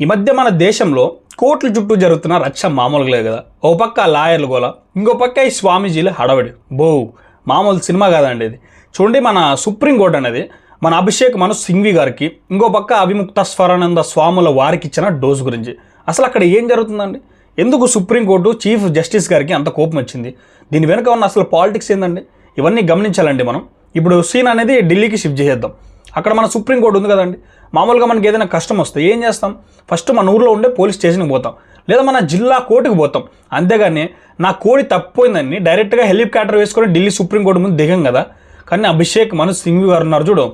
ఈ మధ్య మన దేశంలో కోట్ల చుట్టూ జరుగుతున్న రచ్చ మామూలుగా లేదు కదా. ఓ పక్క లాయర్లు గోల ఇంకో పక్క ఈ స్వామీజీలు హడవడి. బో మామూలు సినిమా కాదండి ఇది. చూడండి మన సుప్రీంకోర్టు అనేది మన అభిషేక్ మను సింఘ్వి గారికి ఇంకో పక్క అవిముక్త స్వరానంద స్వాముల వారికి ఇచ్చిన డోసు గురించి. అసలు అక్కడ ఏం జరుగుతుందండి? ఎందుకు సుప్రీంకోర్టు చీఫ్ జస్టిస్ గారికి అంత కోపం వచ్చింది? దీని వెనుక ఉన్న అసలు పాలిటిక్స్ ఏందండి? ఇవన్నీ గమనించాలండి మనం. ఇప్పుడు సీన్ అనేది ఢిల్లీకి షిఫ్ట్ చేసేద్దాం. అక్కడ మన సుప్రీంకోర్టు ఉంది కదండి. మామూలుగా మనకి ఏదైనా కష్టం వస్తే ఏం చేస్తాం? ఫస్ట్ మన ఊర్లో ఉండే పోలీస్ స్టేషన్కి పోతాం. లేదా మన జిల్లా కోర్టుకి పోతాం. అంతేగాని నా కోడి తప్పిపోయిందని డైరెక్ట్గా హెలికాప్టర్ వేసుకొని ఢిల్లీ సుప్రీంకోర్టు ముందు దిగం కదా. కానీ అభిషేక్ మను సింఘ్వి గారు ఉన్నారు చూడు.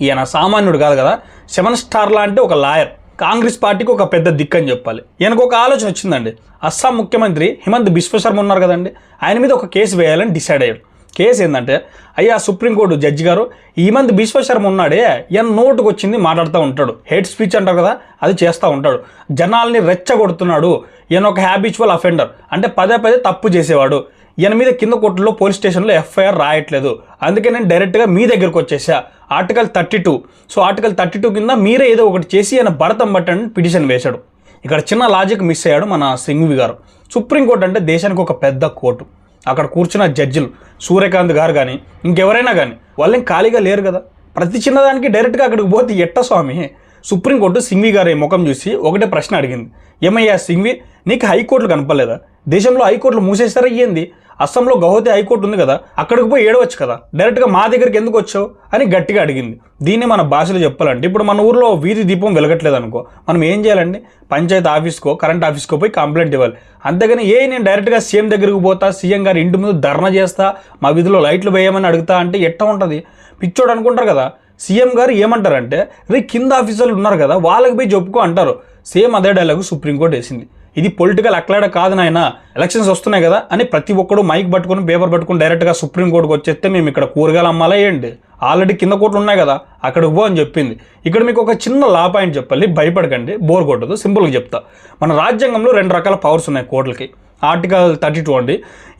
ఈయన సామాన్యుడు కాదు కదా. సెవెన్ స్టార్ లాంటి ఒక లాయర్. కాంగ్రెస్ పార్టీకి ఒక పెద్ద దిక్కు అని చెప్పాలి. ఈయనకు ఒక ఆలోచన వచ్చిందండి. అస్సాం ముఖ్యమంత్రి హిమంత్ బిశ్వశర్మ ఉన్నారు కదండి. ఆయన మీద ఒక కేసు వేయాలని డిసైడ్ అయ్యాడు. కేసు ఏంటంటే అయ్యా సుప్రీంకోర్టు జడ్జి గారు ఈ మంది బిశ్వశర్మ ఉన్నాడే ఈయన నోటుకు వచ్చింది మాట్లాడుతూ ఉంటాడు. హెడ్ స్పీచ్ అంటారు కదా అది చేస్తూ ఉంటాడు. జనాల్ని రెచ్చగొడుతున్నాడు. ఈయన ఒక హ్యాబిచువల్ అఫెండర్ అంటే పదే పదే తప్పు చేసేవాడు. ఈయన మీద కింద కోర్టులో పోలీస్ స్టేషన్లో ఎఫ్ఐఆర్ రాయట్లేదు. అందుకే నేను డైరెక్ట్గా మీ దగ్గరకు వచ్చేసా. Article thirty two. So article thirty two కింద మీరే ఏదో ఒకటి చేసి ఆయన భరతం పట్టండి పిటిషన్ వేశాడు. ఇక్కడ చిన్న లాజిక్ మిస్ అయ్యాడు మన సింఘ్వి గారు. సుప్రీంకోర్టు అంటే దేశానికి ఒక పెద్ద కోర్టు. అక్కడ కూర్చున్న జడ్జిలు సూర్యకాంత్ గారు కానీ ఇంకెవరైనా కానీ వాళ్ళేం ఖాళీగా లేరు కదా? ప్రతి చిన్నదానికి డైరెక్ట్గా అక్కడికి పోతే ఎట్ట స్వామి? సుప్రీంకోర్టు సింఘ్వి గారి ముఖం చూసి ఒకటే ప్రశ్న అడిగింది. ఏమయ్యా సింఘ్వి నీకు హైకోర్టులు కనపలేదా దేశంలో హైకోర్టులు మూసేస్తారా ఏంది? అస్సాంలో గౌహతి హైకోర్టు ఉంది కదా అక్కడికి పోయి ఏడవచ్చు కదా. డైరెక్ట్గా మా దగ్గరికి ఎందుకు వచ్చావు? అని గట్టిగా అడిగింది. దీన్ని మన భాషలో చెప్పాలంటే ఇప్పుడు మన ఊర్లో వీధి దీపం వెలగట్లేదు అనుకో మనం ఏం చేయాలండి? పంచాయతీ ఆఫీస్కో కరెంట్ ఆఫీస్కో పోయి కంప్లైంట్ ఇవ్వాలి. అంతేగాని ఏ నేను డైరెక్ట్గా సీఎం దగ్గరికి పోతా సీఎం గారి ఇంటి ముందు ధర్నా చేస్తా మా వీధిలో లైట్లు వేయమని అడుగుతా అంటే ఎట్ట ఉంటుంది? పిచ్చోడు అనుకుంటారు కదా సీఎం గారు ఏమంటారంటే రే కింద ఆఫీసర్లు ఉన్నారు కదా వాళ్ళకి పోయి చెప్పుకో అంటారు. సేమ్ అదే డైలాగ్ సుప్రీంకోర్టు వేసింది. ఇది పొలిటికల్ అక్లాడ కాదు నాయన. ఎలక్షన్స్ వస్తున్నాయి కదా అని ప్రతి ఒక్కడు మైక్ పట్టుకుని పేపర్ పట్టుకుని డైరెక్ట్గా సుప్రీంకోర్టుకు వచ్చేస్తే మేము ఇక్కడ కూరగాయలు అమ్మాలా ఏంటి? ఆల్రెడీ కింద కోట్లు ఉన్నాయి కదా అక్కడికి పో అని చెప్పింది. ఇక్కడ మీకు ఒక చిన్న లా పాయింట్ చెప్పాలి భయపడకండి. బోర్ కొట్టదు సింపుల్గా చెప్తా. మన రాజ్యాంగంలో రెండు రకాల పవర్స్ ఉన్నాయి కోర్టులకి. ఆర్టికల్ థర్టీ టూ అండి.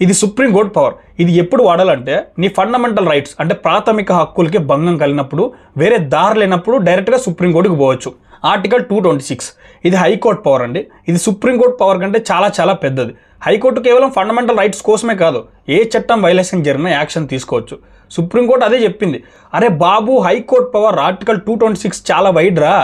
ఇది సుప్రీంకోర్టు పవర్ ఇది ఎప్పుడు వాడాలంటే నీ ఫండమెంటల్ రైట్స్ అంటే ప్రాథమిక హక్కులకి భంగం కలిగినప్పుడు వేరే దారి లేనప్పుడు డైరెక్ట్గా సుప్రీంకోర్టుకి పోవచ్చు. Article two twenty six. ఇది హైకోర్టు పవర్ అండి. ఇది సుప్రీంకోర్టు పవర్ కంటే చాలా చాలా పెద్దది. హైకోర్టు కేవలం ఫండమెంటల్ రైట్స్ కోసమే కాదు ఏ చట్టం వైలేషన్ జరిగినా యాక్షన్ తీసుకోవచ్చు. సుప్రీంకోర్టు అదే చెప్పింది. అరే బాబు high court power article two twenty six చాలా వైడ్ రా.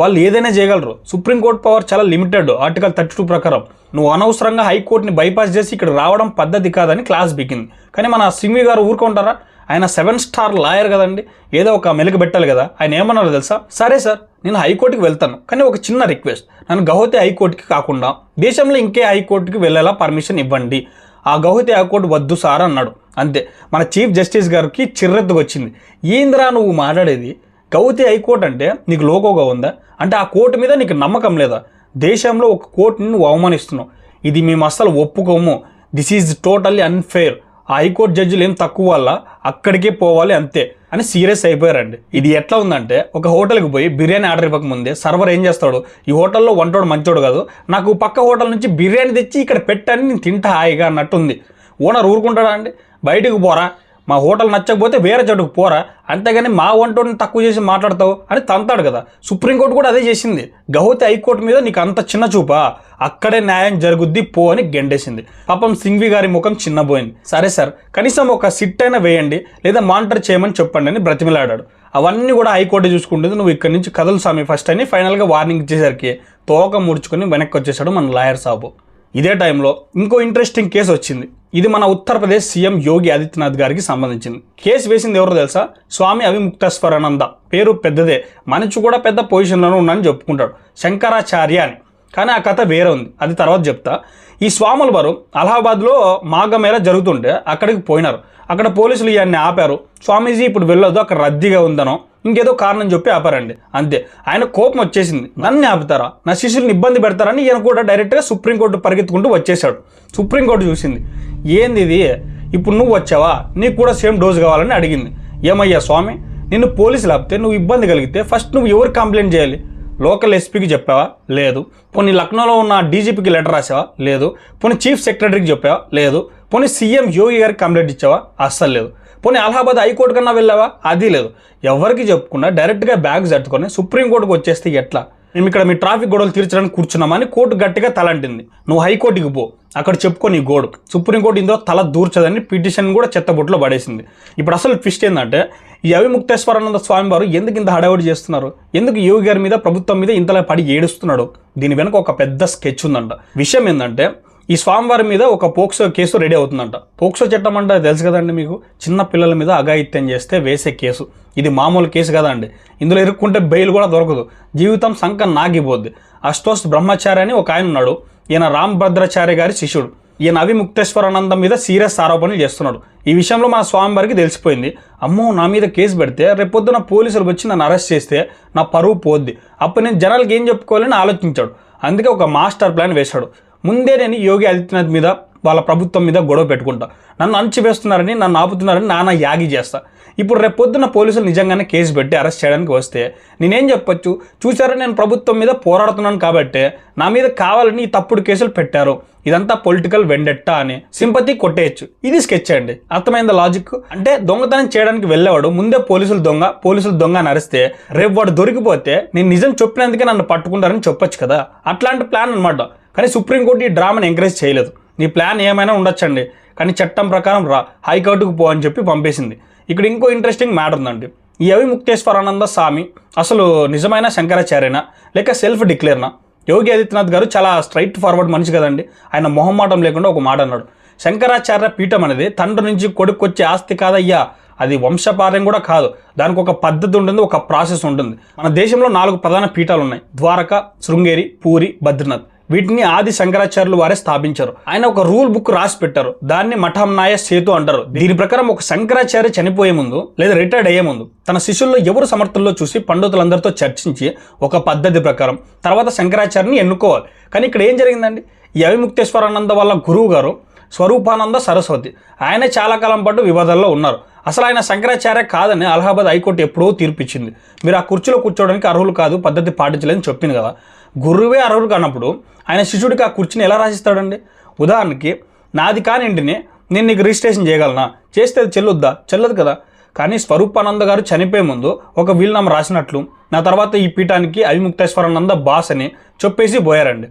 వాళ్ళు ఏదైనా చేయగలరు. సుప్రీంకోర్టు పవర్ చాలా లిమిటెడ్ ఆర్టికల్ థర్టీ టూ ప్రకారం. నువ్వు అనవసరంగా హైకోర్టుని బైపాస్ చేసి ఇక్కడ రావడం పద్ధతి కాదని క్లాస్ బిగింది కానీ మన సింగ్వి గారు ఊరుకుంటారా? ఆయన సెవెన్ స్టార్ లాయర్ కదండి. ఏదో ఒక మెలుగు పెట్టాలి కదా. ఆయన ఏమన్నారో తెలుసా? సరే సార్ నేను హైకోర్టుకి వెళ్తాను. కానీ ఒక చిన్న రిక్వెస్ట్. నన్ను గౌహతి హైకోర్టుకి కాకుండా దేశంలో ఇంకే హైకోర్టుకి వెళ్ళేలా పర్మిషన్ ఇవ్వండి. ఆ గౌహతి హైకోర్టు వద్దు సార్ అన్నాడు. అంతే. మన చీఫ్ జస్టిస్ గారికి చిర్రెత్తుకు వచ్చింది ఏందిరా నువ్వు మాట్లాడేది? గౌతి హైకోర్టు అంటే నీకు లోగోగా ఉందా? అంటే ఆ కోర్టు మీద నీకు నమ్మకం లేదా? దేశంలో ఒక కోర్టుని నువ్వు అవమానిస్తున్నావు. ఇది మేము అస్సలు ఒప్పుకోము. This is totally unfair high court జడ్జిలు ఏం తక్కువ వల్ల అక్కడికే పోవాలి అంతే. అని సీరియస్ అయిపోయారండి. ఇది ఎట్లా ఉందంటే ఒక హోటల్కి పోయి బిర్యానీ ఆర్డర్ ఇవ్వకముందే సర్వర్ ఏం చేస్తాడు? ఈ హోటల్లో వంటోడు మంచోడు కాదు. నాకు పక్క హోటల్ నుంచి బిర్యానీ తెచ్చి ఇక్కడ పెట్టని నేను తింటా హాయిగా అన్నట్టుంది. ఓనర్ ఊరుకుంటాడా అండి? బయటికి పోరా. మా హోటల్ నచ్చకపోతే వేరే చోటుకు పోరా అంతేగాని మా వంటోడిని తక్కువ చేసి మాట్లాడతావు అని తంతాడు కదా. సుప్రీంకోర్టు కూడా అదే చేసింది. గౌహతి హైకోర్టు మీద నీకు అంత చిన్న చూపా. అక్కడే న్యాయం జరుగుద్ది పో అని గెండేసింది. పాపం సింఘ్వి గారి ముఖం చిన్నబోయింది. సరే సార్ కనీసం ఒక సిట్ అయినా వేయండి లేదా మానిటర్ చేయమని చెప్పండి అని బ్రతిమిలాడాడు. అవన్నీ కూడా హైకోర్టు చూసుకుంటుంది. నువ్వు ఇక్కడి నుంచి కదలు స్వామి ఫస్ట్ అని ఫైనల్గా వార్నింగ్ ఇచ్చేసరికి తోక ముడుచుకొని వెనక్కి వచ్చేసాడు మన లాయర్ సాబు. ఇదే టైంలో ఇంకో ఇంట్రెస్టింగ్ కేసు వచ్చింది. ఇది మన ఉత్తరప్రదేశ్ సీఎం యోగి ఆదిత్యనాథ్ గారికి సంబంధించింది. కేసు వేసింది ఎవరో తెలుసా? స్వామి అవిముక్తస్వరానంద పేరు పెద్దదే. మనిషి కూడా పెద్ద పొజిషన్లోనే ఉన్నానని చెప్పుకుంటాడు. శంకరాచార్య అని. కానీ ఆ కథ వేరే ఉంది. అది తర్వాత చెప్తా. ఈ స్వాముల వారు అలహాబాద్లో మాఘమేళ జరుగుతుంటే అక్కడికి పోయినారు. అక్కడ పోలీసులు ఇవన్నీ ఆపారు. స్వామీజీ ఇప్పుడు వెళ్ళొద్దు అక్కడ రద్దీగా ఉందనో ఇంకేదో కారణం చెప్పి ఆపారండి. అంతే. ఆయన కోపం వచ్చేసింది. నన్ను ఆపుతారా? నా శిష్యుల్ని ఇబ్బంది పెడతారని ఈయన కూడా డైరెక్ట్గా సుప్రీంకోర్టు పరిగెత్తుకుంటూ వచ్చేసాడు సుప్రీంకోర్టు చూసింది. ఏంది ఇది? ఇప్పుడు నువ్వు వచ్చావా? నీకు కూడా సేమ్ డోస్ కావాలని అడిగింది. ఏమయ్యా స్వామి? నిన్ను పోలీసులు ఆపితే నువ్వు ఇబ్బంది కలిగితే ఫస్ట్ నువ్వు ఎవరు కంప్లైంట్ చేయాలి? లోకల్ ఎస్పీకి చెప్పావా? లేదు. పోనీ లక్నోలో ఉన్న డీజీపీకి లెటర్ రాసావా? లేదు. పోనీ చీఫ్ సెక్రటరీకి చెప్పావా? లేదు. పోనీ సీఎం యోగి గారికి కంప్లైంట్ ఇచ్చావా? అస్సలు లేదు. పోనీ అలహాబాద్ హైకోర్టు కన్నా వెళ్ళావా? అది లేదు. ఎవరికి చెప్పకుండా డైరెక్ట్గా బ్యాగ్ జట్టుకొని సుప్రీంకోర్టుకు వచ్చేస్తే ఎట్లా? మేము ఇక్కడ మీ ట్రాఫిక్ గొడవలు తీర్చడానికి కూర్చున్నామని కోర్టు గట్టిగా తలంటింది. నువ్వు హైకోర్టుకి పో. అక్కడ చెప్పుకో నీ గోడు. సుప్రీంకోర్టు ఇందులో తల దూర్చదని పిటిషన్ కూడా చెత్తబుట్లో పడేసింది. ఇప్పుడు అసలు ట్విస్ట్ ఏంటంటే ఈ అవిముక్తేశ్వరానంద స్వామి వారు ఎందుకు ఇంత హడావుడి చేస్తున్నారు? ఎందుకు యోగి గారి మీద ప్రభుత్వం మీద ఇంతలా పడి ఏడుస్తున్నాడు? దీని వెనక ఒక పెద్ద స్కెచ్ ఉందంట. విషయం ఏంటంటే ఈ స్వామివారి మీద ఒక పోక్సో కేసు రెడీ అవుతుందంట. పోక్సో చట్టం అంటే తెలుసు కదండి మీకు? చిన్న పిల్లల మీద అఘాయిత్యం చేస్తే వేసే కేసు. ఇది మామూలు కేసు కదండి. ఇందులో ఇరుక్కుంటే బెయిల్ కూడా దొరకదు. జీవితం సంక నాగిపోద్ది. అష్టోస్ బ్రహ్మచారి అని ఒక ఆయన ఉన్నాడు. ఈయన రామ్ భద్రాచార్య గారి శిష్యుడు. ఈయన అవిముక్తేశ్వరానందం మీద సీరియస్ ఆరోపణలు చేస్తున్నాడు. ఈ విషయంలో మా స్వామివారికి తెలిసిపోయింది. అమ్మో నా మీద కేసు పెడితే రేపొద్దున పోలీసులు వచ్చి నన్ను అరెస్ట్ చేస్తే నా పరువు పోద్ది. అప్పుడు నేను జనాలకి ఏం చెప్పుకోవాలని ఆలోచించాడు. అందుకే ఒక మాస్టర్ ప్లాన్ వేశాడు. ముందే నేను యోగి ఆదిత్యనాథ్ మీద వాళ్ళ ప్రభుత్వం మీద గొడవ పెట్టుకుంటా. నన్ను అణచివేస్తున్నారని నన్ను ఆపుతున్నారని నాన్న యాగి చేస్తా. ఇప్పుడు రేపు పొద్దున్న పోలీసులు నిజంగానే కేసు పెట్టి అరెస్ట్ చేయడానికి వస్తే నేనేం చెప్పొచ్చు? చూసారా నేను ప్రభుత్వం మీద పోరాడుతున్నాను కాబట్టి నా మీద కావాలని ఈ తప్పుడు కేసులు పెట్టారు. ఇదంతా పొలిటికల్ వెండెట్టా అని సింపతి కొట్టేయచ్చు. ఇది స్కెచ్ అండి. అర్థమైందా లాజిక్? అంటే దొంగతనం చేయడానికి వెళ్ళేవాడు ముందే పోలీసులు దొంగ పోలీసులు దొంగ అని అరిస్తే రేపు వాడు దొరికిపోతే నేను నిజం చెప్పినందుకే నన్ను పట్టుకుంటారని చెప్పొచ్చు కదా. అట్లాంటి ప్లాన్ అనమాట కానీ సుప్రీంకోర్టు ఈ డ్రామాను ఎంకరేజ్ చేయలేదు. నీ ప్లాన్ ఏమైనా ఉండొచ్చండి. కానీ చట్టం ప్రకారం రా హైకోర్టుకు పో అని చెప్పి పంపేసింది. ఇక్కడ ఇంకో ఇంట్రెస్టింగ్ మ్యాటర్ ఉందండి. ఈ అవి ముక్తేశ్వరానంద స్వామి అసలు నిజమైన శంకరాచార్యనా? లేక సెల్ఫ్ డిక్లేర్నా? యోగి ఆదిత్యనాథ్ గారు చాలా స్ట్రైట్ ఫార్వర్డ్ మనిషి కదండి. ఆయన మొహమాటం లేకుండా ఒక మాట అన్నాడు. శంకరాచార్య పీఠం అనేది తండ్రి నుంచి కొడుకు వచ్చే ఆస్తి కాదయ్యా. అది వంశపార్యం కూడా కాదు. దానికి ఒక పద్ధతి ఉంటుంది ఒక ప్రాసెస్ ఉంటుంది. మన దేశంలో నాలుగు ప్రధాన పీఠాలు ఉన్నాయి ద్వారక శృంగేరి పూరి బద్రీనాథ్ వీటిని ఆది శంకరాచార్యులు వారే స్థాపించారు. ఆయన ఒక రూల్ బుక్ రాసి పెట్టారు. దాన్ని మఠంనాయ సేతు అంటారు. దీని ప్రకారం ఒక శంకరాచార్య చనిపోయే ముందు లేదా రిటైర్డ్ అయ్యే ముందు తన శిష్యుల్లో ఎవరు సమర్థుల్లో చూసి పండితులందరితో చర్చించి ఒక పద్ధతి ప్రకారం తర్వాత శంకరాచార్యని ఎన్నుకోవాలి. కానీ ఇక్కడ ఏం జరిగిందండి? యవిముక్తేశ్వరానంద అవిముక్తేశ్వరానంద వాళ్ళ గురువు గారు స్వరూపానంద సరస్వతి. ఆయన చాలా కాలం పాటు వివాదాల్లో ఉన్నారు. అసలు ఆయన శంకరాచార్య కాదని అలహాబాద్ హైకోర్టు ఎప్పుడో తీర్పిచ్చింది. మీరు ఆ కుర్చీలో కూర్చోవడానికి అర్హులు కాదు పద్ధతి పాటించలేదని చెప్పింది కదా. గురువే అర్హులు కానప్పుడు ఆయన శిష్యుడికి ఆ కుర్చీని ఎలా రాసిస్తాడండి? ఉదాహరణకి నాది కాని ఇంటిని నేను నీకు రిజిస్ట్రేషన్ చేయగలనా? చేస్తే అది చెల్లొద్దా? చెల్లదు కదా. కానీ స్వరూపానంద గారు చనిపోయే ముందు ఒక వీలునామ రాసినట్లు నా తర్వాత ఈ పీఠానికి అవిముక్తేశ్వరానంద బాస్ అని చెప్పేసి పోయారండి.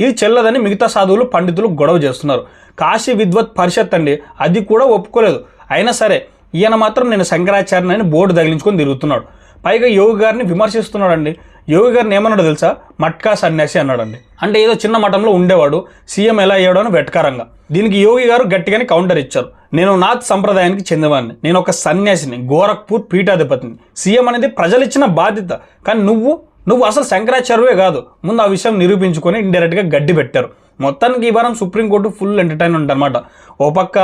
ఇది చెల్లదని మిగతా సాధువులు పండితులు గొడవ చేస్తున్నారు. కాశీ విద్వత్ పరిషత్ అండి అది కూడా ఒప్పుకోలేదు. అయినా సరే ఈయన మాత్రం నేను శంకరాచార్యని అని బోర్డు తగిలించుకొని తిరుగుతున్నాడు. పైగా యోగి గారిని విమర్శిస్తున్నాడండి. యోగి గారిని ఏమన్నాడు తెలుసా? మట్కా సన్యాసి అన్నాడండి. అంటే ఏదో చిన్న మఠంలో ఉండేవాడు సీఎం ఎలా అయ్యాడో అని వెటకారంగా. దీనికి యోగి గారు గట్టిగానే కౌంటర్ ఇచ్చారు. నేను నాథ్ సంప్రదాయానికి చెందినవాడిని. నేను ఒక సన్యాసిని గోరఖ్పూర్ పీఠాధిపతిని. సీఎం అనేది ప్రజలు ఇచ్చిన బాధ్యత. కానీ నువ్వు నువ్వు అసలు శంకరాచార్యవే కాదు. ముందు ఆ విషయం నిరూపించుకొని ఇండైరెక్ట్గా గడ్డి పెట్టారు. మొత్తానికి ఈ వారం సుప్రీంకోర్టు ఫుల్ ఎంటర్టైన్మెంట్ అనమాట ఓ పక్క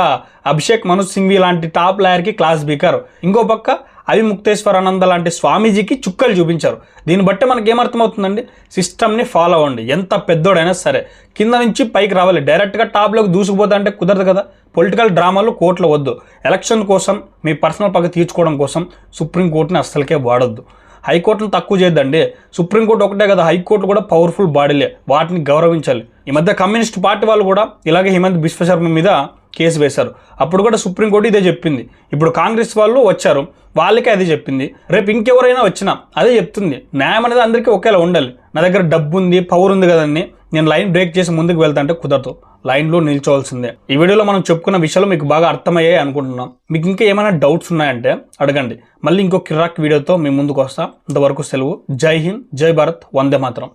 అభిషేక్ మనోజ్ సింఘ్వి లాంటి టాప్ లాయర్కి క్లాస్ బీకారు. ఇంకో పక్క అవిముక్తేశ్వరానంద లాంటి స్వామీజీకి చుక్కలు చూపించారు. దీన్ని బట్టి మనకి ఏమర్థమవుతుందండి సిస్టమ్ని ఫాలో అవ్వండి. ఎంత పెద్దోడైనా సరే. కింద నుంచి పైకి రావాలి. డైరెక్ట్గా టాప్లోకి దూసుకుపోతా అంటే కుదరదు కదా. పొలిటికల్ డ్రామాలు కోర్టులు వద్దు. ఎలక్షన్ కోసం మీ పర్సనల్ పగ తీర్చుకోవడం కోసం సుప్రీంకోర్టుని అస్సలకే వాడొద్దు. హైకోర్టును తక్కువ చేయొద్దండి. సుప్రీంకోర్టు ఒకటే కదా. హైకోర్టు కూడా పవర్ఫుల్ బాడీలే. వాటిని గౌరవించాలి. ఈ మధ్య కమ్యూనిస్ట్ పార్టీ వాళ్ళు కూడా ఇలాగే హిమంత్ బిశ్వశర్మ మీద కేసు వేశారు. అప్పుడు కూడా సుప్రీంకోర్టు ఇదే చెప్పింది. ఇప్పుడు కాంగ్రెస్ వాళ్ళు వచ్చారు. వాళ్ళకే అదే చెప్పింది. రేపు ఇంకెవరైనా వచ్చినా అదే చెప్తుంది. న్యాయం అనేది అందరికీ ఒకేలా ఉండాలి. నా దగ్గర డబ్బు ఉంది పవర్ ఉంది కదండి. నేను లైన్ బ్రేక్ చేసి ముందుకు వెళ్తా అంటే కుదరదు. లైన్లో నిల్చోవాల్సిందే. ఈ వీడియోలో మనం చెప్పుకున్న విషయాలు మీకు బాగా అర్థమయ్యాయి అనుకుంటున్నాం. మీకు ఇంకా ఏమైనా డౌట్స్ ఉన్నాయంటే అడగండి. మళ్ళీ ఇంకో కిరాక్ వీడియోతో మీ ముందుకు వస్తా. ఇంతవరకు సెలవు. జై హింద్ జై భారత్. వందే మాత్రం.